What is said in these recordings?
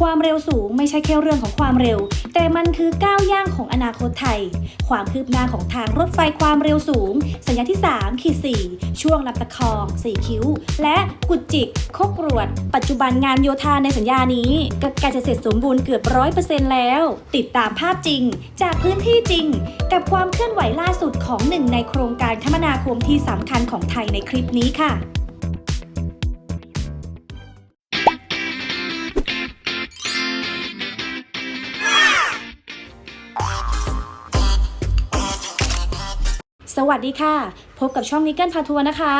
ความเร็วสูงไม่ใช่แค่เรื่องของความเร็ว แต่มันคือก้าวย่างของอนาคตไทย ความคืบหน้าของทางรถไฟความเร็วสูง สัญญาที่3ขีด4ช่วงลำตะคอง 4 คิ้ว และกุดจิกโคกรวด ปัจจุบันงานโยธาในสัญญานี้ก็ใกล้จะเสร็จสมบูรณ์เกือบร้อยเปอร์เซ็นต์แล้ว ติดตามภาพจริง จากพื้นที่จริง กับความเคลื่อนไหวล่าสุดของหนึ่งในโครงการคมนาคมที่สำคัญของไทยในคลิปนี้ค่ะ สวัสดีค่ะ พบกับช่องนิกเกิลพาทัวร์นะคะ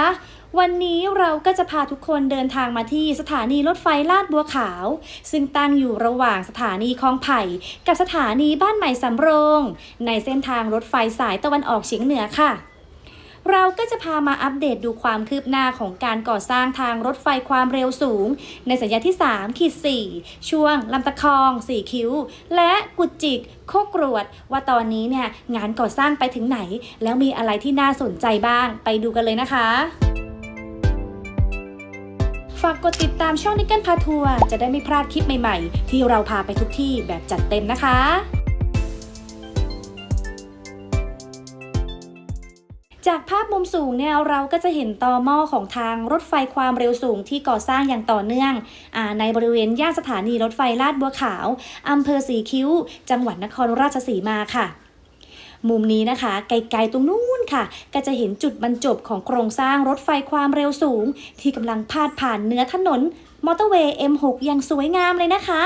วันนี้เราก็จะพาทุกคนเดินทางมาที่สถานีรถไฟลาดบัวขาว ซึ่งตั้งอยู่ระหว่างสถานีคลองไผ่ กับสถานีบ้านใหม่สำโรง ในเส้นทางรถไฟสายตะวันออกเฉียงเหนือค่ะ เราก็จะพามาอัปเดตดูความคืบหน้าของการก่อสร้างทางรถไฟความเร็วสูง ในสัญญาที่3ขีด4ช่วงลำตะคอง 4 คิ้ว และกุจิก โคกรวด ว่าตอนนี้เนี่ยงานก่อสร้างไปถึงไหน แล้วมีอะไรที่น่าสนใจบ้างไปดูกันเลยนะคะฝากกดติดตามช่องนิกเกิลพาทัวร์จะได้ไม่พลาดคลิปใหม่ๆ ที่เราพาไปทุกที่แบบจัดเต็มนะคะ จากภาพมุมสูงเนี่ยเราก็จะเห็นตอหม้อของทางรถไฟความเร็วสูงที่ก่อสร้างอย่างต่อเนื่องอในบริเวณย่านสถานีรถไฟลาดบัวขาวอำเภอสีคิ้ว จังหวัดนครราชสีมาค่ะมุมนี้นะคะ ไกลๆตรงนู้นค่ะ ก็จะเห็นจุดบรรจบของโครงสร้างรถไฟความเร็วสูง ที่กำลังพาดผ่านเนื้อถนน มอเตอร์เวย์ M6 อย่างสวยงามเลยนะคะ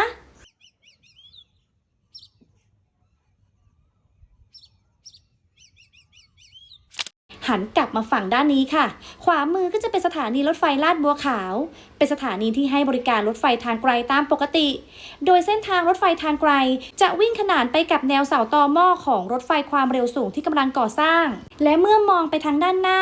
หันกลับมาฝั่งด้านนี้ค่ะ ขวามือก็จะเป็นสถานีรถไฟลาดบัวขาว เป็นสถานีที่ให้บริการรถไฟทางไกลตามปกติ โดยเส้นทางรถไฟทางไกล จะวิ่งขนานไปกับแนวเสาตอหม้อของรถไฟความเร็วสูงที่กำลังก่อสร้าง และเมื่อมองไปทางด้านหน้า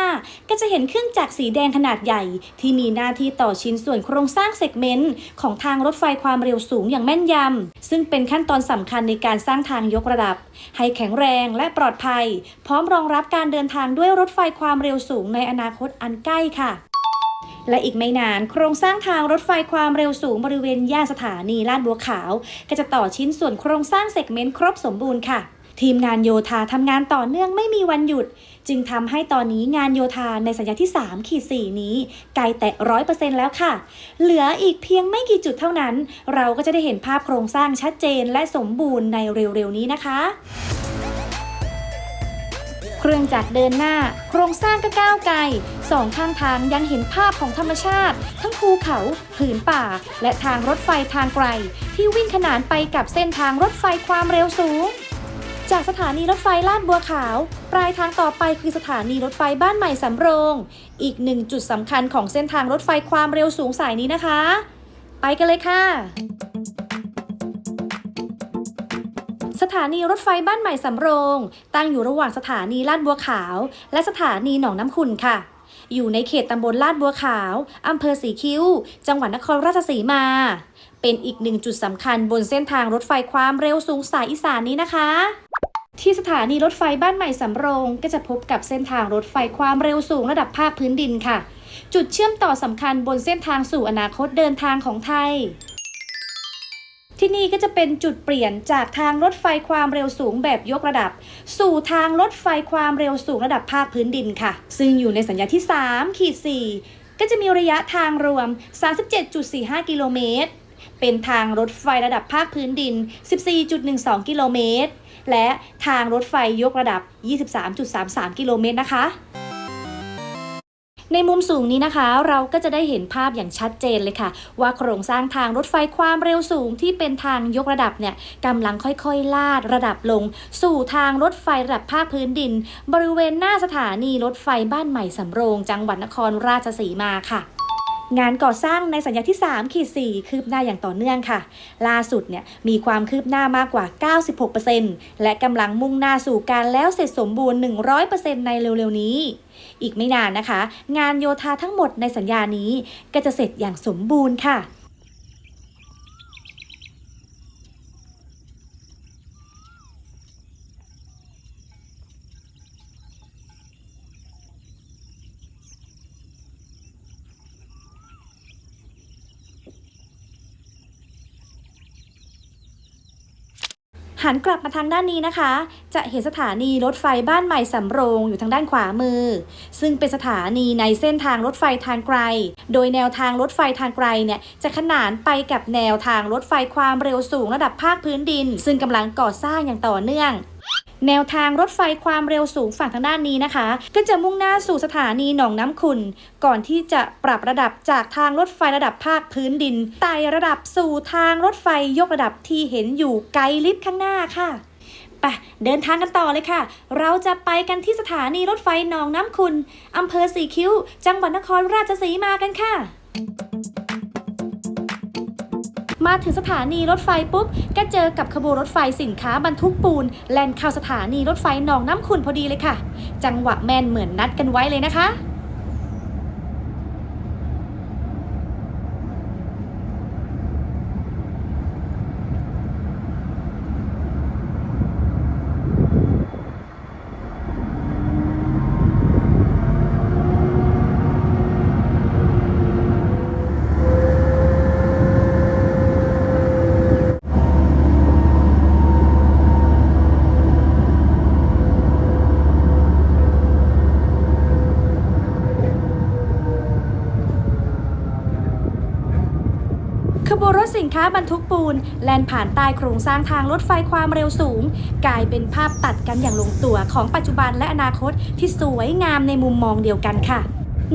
ก็จะเห็นเครื่องจักรสีแดงขนาดใหญ่ ที่มีหน้าที่ต่อชิ้นส่วนโครงสร้างเซกเมนต์ของทางรถไฟความเร็วสูงอย่างแม่นยำซึ่งเป็นขั้นตอนสำคัญในการสร้างทางยกระดับ ให้แข็งแรงและปลอดภัย พร้อมรองรับการเดินทางด้วยรถไฟความเร็วสูงในอนาคตอันใกล้ค่ะ และอีกไม่นานโครงสร้างทางรถไฟความเร็วสูงบริเวณย่านสถานีลาดบัวขาว ก็จะต่อชิ้นส่วนโครงสร้างเซกเมนต์ครบสมบูรณ์ค่ะทีมงานโยธาทำงานต่อเนื่องไม่มีวันหยุด จึงทำให้ตอนนี้งานโยธาในสัญญาที่3ขีด4นี้ไกลแตะร้อยเปอร์เซ็นต์แล้วค่ะ เหลืออีกเพียงไม่กี่จุดเท่านั้น เราก็จะได้เห็นภาพโครงสร้างชัดเจนและสมบูรณ์ในเร็วๆนี้นะคะ เครื่องจักรเดินหน้า โครงสร้างก็ก้าวไกลสองข้างทางยังเห็นภาพของธรรมชาติ ทั้งภูเขาผืนป่า และทางรถไฟทางไกล ที่วิ่งขนานไปกับเส้นทางรถไฟความเร็วสูง จากสถานีรถไฟลาดบัวขาว ปลายทางต่อไปคือสถานีรถไฟบ้านใหม่สำโรง อีกหนึ่งจุดสำคัญของเส้นทางรถไฟความเร็วสูงสายนี้นะคะ ไปกันเลยค่ะ สถานีรถไฟบ้านใหม่สำโรง ตั้งอยู่ระหว่างสถานีลาดบัวขาว และสถานีหนองน้ำขุนค่ะ อยู่ในเขตตำบลลาดบัวขาวอำเภอสีคิ้ว จังหวัดนครราชสีมา เป็นอีกหนึ่งจุดสำคัญบนเส้นทางรถไฟความเร็วสูงสายอีสานนี้นะคะที่สถานีรถไฟบ้านใหม่สำโรงก็จะพบกับเส้นทางรถไฟความเร็วสูงระดับภาคพื้นดินค่ะ จุดเชื่อมต่อสำคัญบนเส้นทางสู่อนาคตเดินทางของไทย ที่นี่ก็จะเป็นจุดเปลี่ยนจากทางรถไฟความเร็วสูงแบบยกระดับ สู่ทางรถไฟความเร็วสูงระดับภาคพื้นดินค่ะ ซึ่งอยู่ในสัญญาที่3ขีด4ก็จะมีระยะทางรวม 37.45 กิโลเมตร เป็นทางรถไฟระดับภาคพื้นดิน 14.12 กิโลเมตร และทางรถไฟยกระดับ 23.33 กิโลเมตรนะคะ ในมุมสูงนี้นะคะ เราก็จะได้เห็นภาพอย่างชัดเจนเลยค่ะ ว่าโครงสร้างทางรถไฟความเร็วสูงที่เป็นทางยกระดับเนี่ยกำลังค่อยๆ ลาดระดับลง สู่ทางรถไฟระดับภาคพื้นดิน บริเวณหน้าสถานีรถไฟบ้านใหม่สำโรง จังหวัดนครราชสีมาค่ะ งานก่อสร้างในสัญญาที่3ขีด4คืบหน้าอย่างต่อเนื่องค่ะ ล่าสุดเนี่ยมีความคืบหน้ามากกว่า 96%และกำลังมุ่งหน้าสู่การแล้วเสร็จสมบูรณ์ 100%ในเร็วๆนี้ อีกไม่นานนะคะ งานโยธาทั้งหมดในสัญญานี้ก็จะเสร็จอย่างสมบูรณ์ค่ะ หันกลับมาทางด้านนี้นะคะ จะเห็นสถานีรถไฟบ้านใหม่สำโรงอยู่ทางด้านขวามือ ซึ่งเป็นสถานีในเส้นทางรถไฟทางไกล โดยแนวทางรถไฟทางไกลเนี่ยจะขนานไปกับแนวทางรถไฟความเร็วสูงระดับภาคพื้นดิน ซึ่งกำลังก่อสร้างอย่างต่อเนื่อง แนวทางรถไฟความเร็วสูงฝั่งทางด้านนี้นะคะ ก็จะมุ่งหน้าสู่สถานีหนองน้ำขุนก่อนที่จะปรับระดับจากทางรถไฟระดับภาคพื้นดินไต่ระดับสู่ทางรถไฟยกระดับที่เห็นอยู่ไกลลิฟต์ข้างหน้าค่ะไปเดินทางกันต่อเลยค่ะ เราจะไปกันที่สถานีรถไฟหนองน้ำขุนอำเภอสีคิ้ว จังหวัดนครราชสีมากันค่ะ มาถึงสถานีรถไฟปุ๊บ ก็เจอกับขบวนรถไฟสินค้าบรรทุกปูน แล่นเข้าสถานีรถไฟหนองน้ำขุนพอดีเลยค่ะ จังหวะแม่นเหมือนนัดกันไว้เลยนะคะ สินค้าบรรทุกปูน แล่นผ่านใต้โครงสร้างทางรถไฟความเร็วสูง กลายเป็นภาพตัดกันอย่างลงตัวของปัจจุบันและอนาคตที่สวยงามในมุมมองเดียวกันค่ะ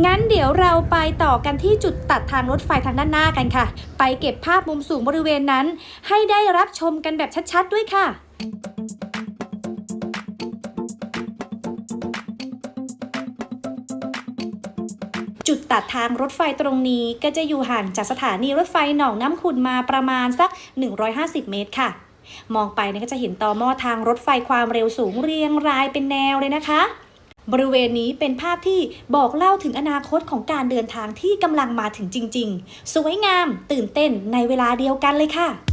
งั้นเดี๋ยวเราไปต่อกันที่จุดตัดทางรถไฟทางด้านหน้ากันค่ะ ไปเก็บภาพมุมสูงบริเวณนั้น ให้ได้รับชมกันแบบชัดๆด้วยค่ะ ตัดทางรถไฟตรงนี้ก็จะอยู่ห่างจากสถานีรถไฟหนองน้ำขุนมาประมาณสัก 150 เมตรค่ะ มองไปเนี่ยก็จะเห็นต่อหม้อทางรถไฟความเร็วสูงเรียงรายเป็นแนวเลยนะคะ บริเวณนี้เป็นภาพที่บอกเล่าถึงอนาคตของการเดินทางที่กำลังมาถึงจริง ๆ สวยงาม ตื่นเต้นในเวลาเดียวกันเลยค่ะ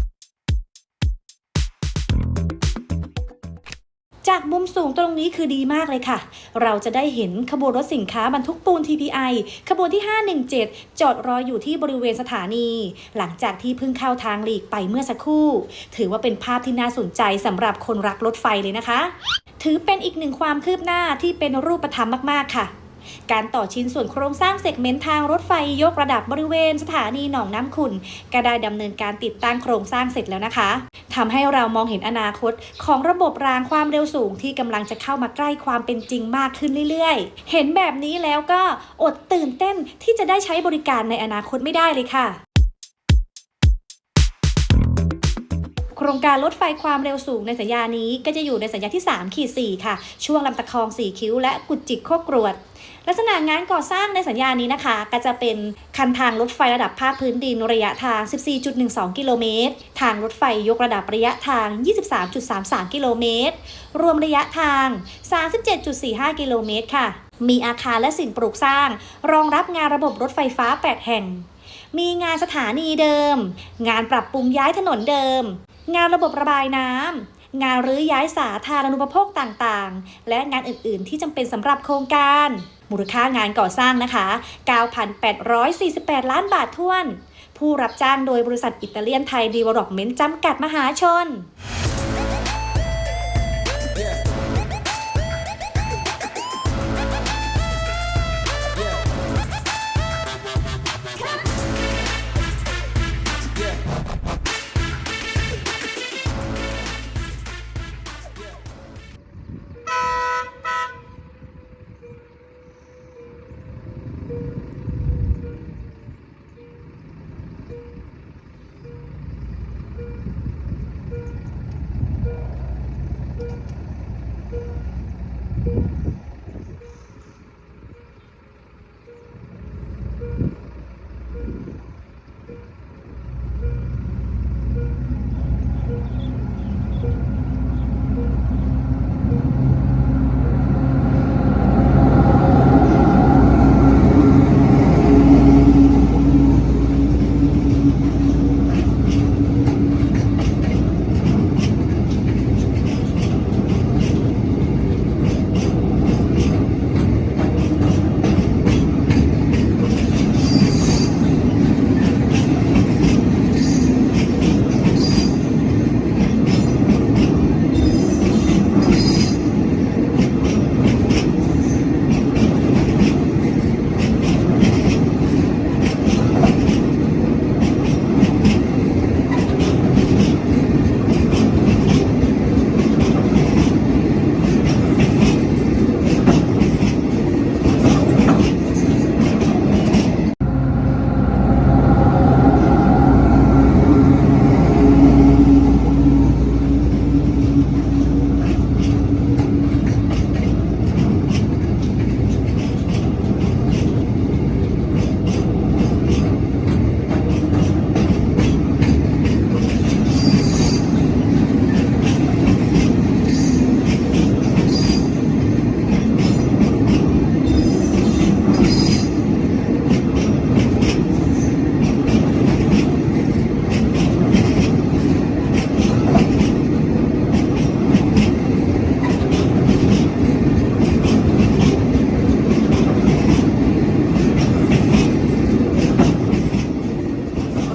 จากมุมสูงตรงนี้คือดีมากเลยค่ะ เราจะได้เห็นขบวนรถสินค้าบรรทุกปูน TPI ขบวนที่ 517 จอดรออยู่ที่บริเวณสถานี หลังจากที่เพิ่งเข้าทางหลีกไปเมื่อสักครู่ ถือว่าเป็นภาพที่น่าสนใจสำหรับคนรักรถไฟเลยนะคะ ถือเป็นอีกหนึ่งความคืบหน้าที่เป็นรูปธรรมมาก ๆ ค่ะ การต่อชิ้นส่วนโครงสร้างเซกเมนต์ทางรถไฟยกระดับบริเวณสถานีหนองน้ำขุนก็ได้ดำเนินการติดตั้งโครงสร้างเสร็จแล้วนะคะทำให้เรามองเห็นอนาคตของระบบรางความเร็วสูงที่กำลังจะเข้ามาใกล้ความเป็นจริงมากขึ้นเรื่อยๆ เห็นแบบนี้แล้วก็อดตื่นเต้นที่จะได้ใช้บริการในอนาคตไม่ได้เลยค่ะ โครงการรถไฟความเร็วสูงในสัญญานี้ก็จะอยู่ในสัญญาที่3ขีด4ค่ะ ช่วงลำตะคอง 4 คิ้ว และกุดจิกโคกรวด ลักษณะงานก่อสร้างในสัญญานี้นะคะ ก็จะเป็นคันทางรถไฟระดับภาคพื้นดินระยะทาง 14.12 กิโลเมตร ทางรถไฟยกระดับระยะทาง 23.33 กิโลเมตร รวมระยะทาง 37.45 กิโลเมตรค่ะ มีอาคารและสิ่งปลูกสร้าง รองรับงานระบบรถไฟฟ้า 8 แห่งมีงานสถานีเดิม งานปรับปรุงย้ายถนนเดิม งานระบบระบายน้ำ งานรื้อย้ายสาธารณูปโภคต่างๆ และงานอื่นๆ ที่จำเป็นสำหรับโครงการ มูลค่างานก่อสร้างนะคะ 9,848 ล้านบาทท้วน ผู้รับจ้างโดยบริษัทอิตาเลียนไทยดีเวล็อปเมนต์จำกัดมหาชน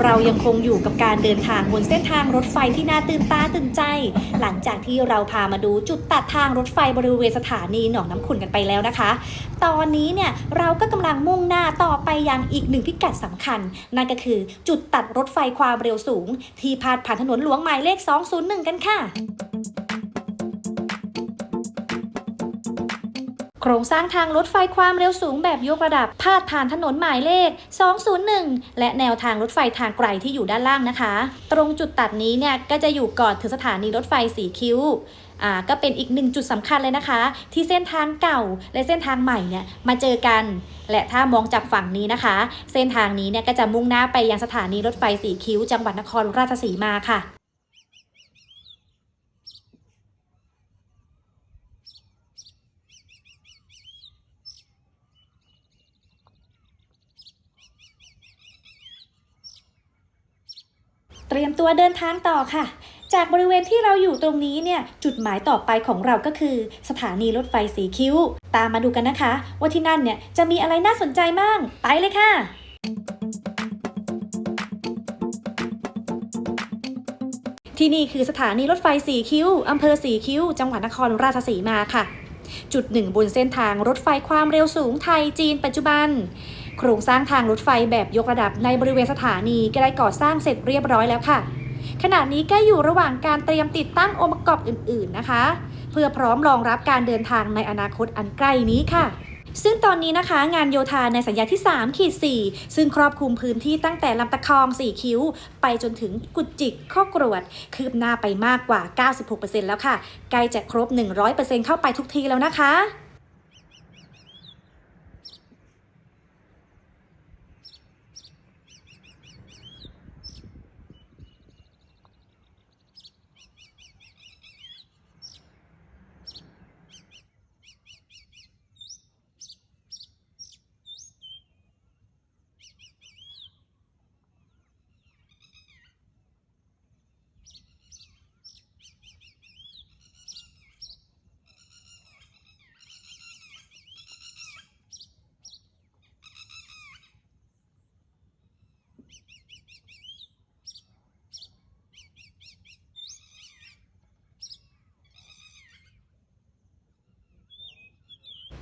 เรายังคงอยู่กับการเดินทางบนเส้นทางรถไฟที่น่าตื่นตาตื่นใจ หลังจากที่เราพามาดูจุดตัดทางรถไฟบริเวณสถานีหนองน้ำขุนกันไปแล้วนะคะ ตอนนี้เนี่ยเราก็กำลังมุ่งหน้าต่อไปยังอีกหนึ่งพิกัดสำคัญ นั่นก็คือจุดตัดรถไฟความเร็วสูง ที่พาดผ่านถนนหลวงหมายเลข 201 กันค่ะ ครงสร้างทางรถไฟความเร็วสูงแบบยกระดับ พาดผ่านถนนหมายเลข 201 และแนวทางรถไฟทางไกลที่อยู่ด้านล่างนะคะ ตรงจุดตัดนี้เนี่ยก็จะอยู่ก่อนถึงสถานีรถไฟสีคิ้วอ่าก็เป็นอีกหนึ่งจุดสำคัญเลยนะคะ ที่เส้นทางเก่าและเส้นทางใหม่เนี่ยมาเจอกัน และถ้ามองจากฝั่งนี้นะคะ เส้นทางนี้เนี่ยก็จะมุ่งหน้าไปยังสถานีรถไฟสีคิ้ว จังหวัดนครราชสีมาค่ะ เตรียมตัวเดินทางต่อค่ะ จากบริเวณที่เราอยู่ตรงนี้เนี่ย จุดหมายต่อไปของเราก็คือ สถานีรถไฟสีคิ้ว ตามมาดูกันนะคะ ว่าที่นั่นเนี่ยจะมีอะไรน่าสนใจบ้าง ไปเลยค่ะที่นี่คือสถานีรถไฟสีคิ้ว อำเภอสีคิ้ว จังหวัดนครราชสีมาค่ะ จุดหนึ่งบนเส้นทางรถไฟความเร็วสูงไทยจีนปัจจุบัน โครงสร้างทางรถไฟแบบยกระดับในบริเวณสถานีก็ได้ก่อสร้างเสร็จเรียบร้อยแล้วค่ะ ขณะนี้ก็อยู่ระหว่างการเตรียมติดตั้งองค์ประกอบอื่น ๆนะคะ เพื่อพร้อมรองรับการเดินทางในอนาคตอันใกล้นี้ค่ะซึ่งตอนนี้นะคะงานโยธาในสัญญาที่3ขีด4ซึ่งครอบคลุมพื้นที่ตั้งแต่ลำตะคองสี่คิ้ว ไปจนถึงกุดจิกข้อกรวด คืบหน้าไปมากกว่า 96%แล้วค่ะ ใกล้จะครบ 100%เข้าไปทุกทีแล้วนะคะ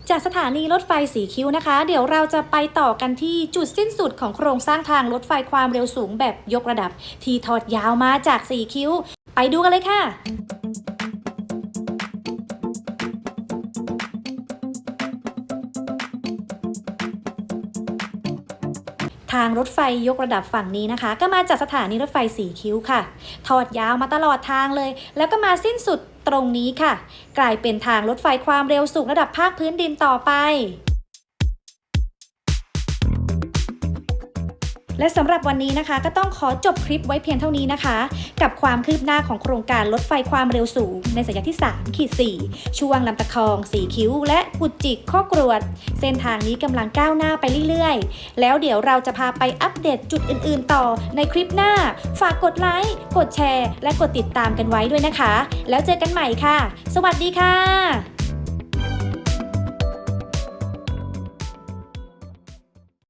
จากสถานีรถไฟสีคิ้วนะคะ เดี๋ยวเราจะไปต่อกันที่จุดสิ้นสุดของโครงสร้างทางรถไฟความเร็วสูงแบบยกระดับ ที่ทอดยาวมาจากสีคิ้ว ไปดูกันเลยค่ะทางรถไฟยกระดับฝั่งนี้นะคะ ก็มาจากสถานีรถไฟสีคิ้วค่ะ ทอดยาวมาตลอดทางเลย แล้วก็มาสิ้นสุด ตรงนี้ค่ะ กลายเป็นทางรถไฟความเร็วสูงระดับภาคพื้นดินต่อไป และสำหรับวันนี้นะคะ ก็ต้องขอจบคลิปไว้เพียงเท่านี้นะคะ กับความคืบหน้าของโครงการรถไฟความเร็วสูง ในสัญญาที่3ขีด4ช่วงลำตะคอง สีคิ้ว และกุดจิกข้อกรวด เส้นทางนี้กำลังก้าวหน้าไปเรื่อยๆ แล้วเดี๋ยวเราจะพาไปอัปเดตจุดอื่นๆ ต่อในคลิปหน้า ฝากกดไลค์กดแชร์ และกดติดตามกันไว้ด้วยนะคะ แล้วเจอกันใหม่ค่ะ สวัสดีค่ะ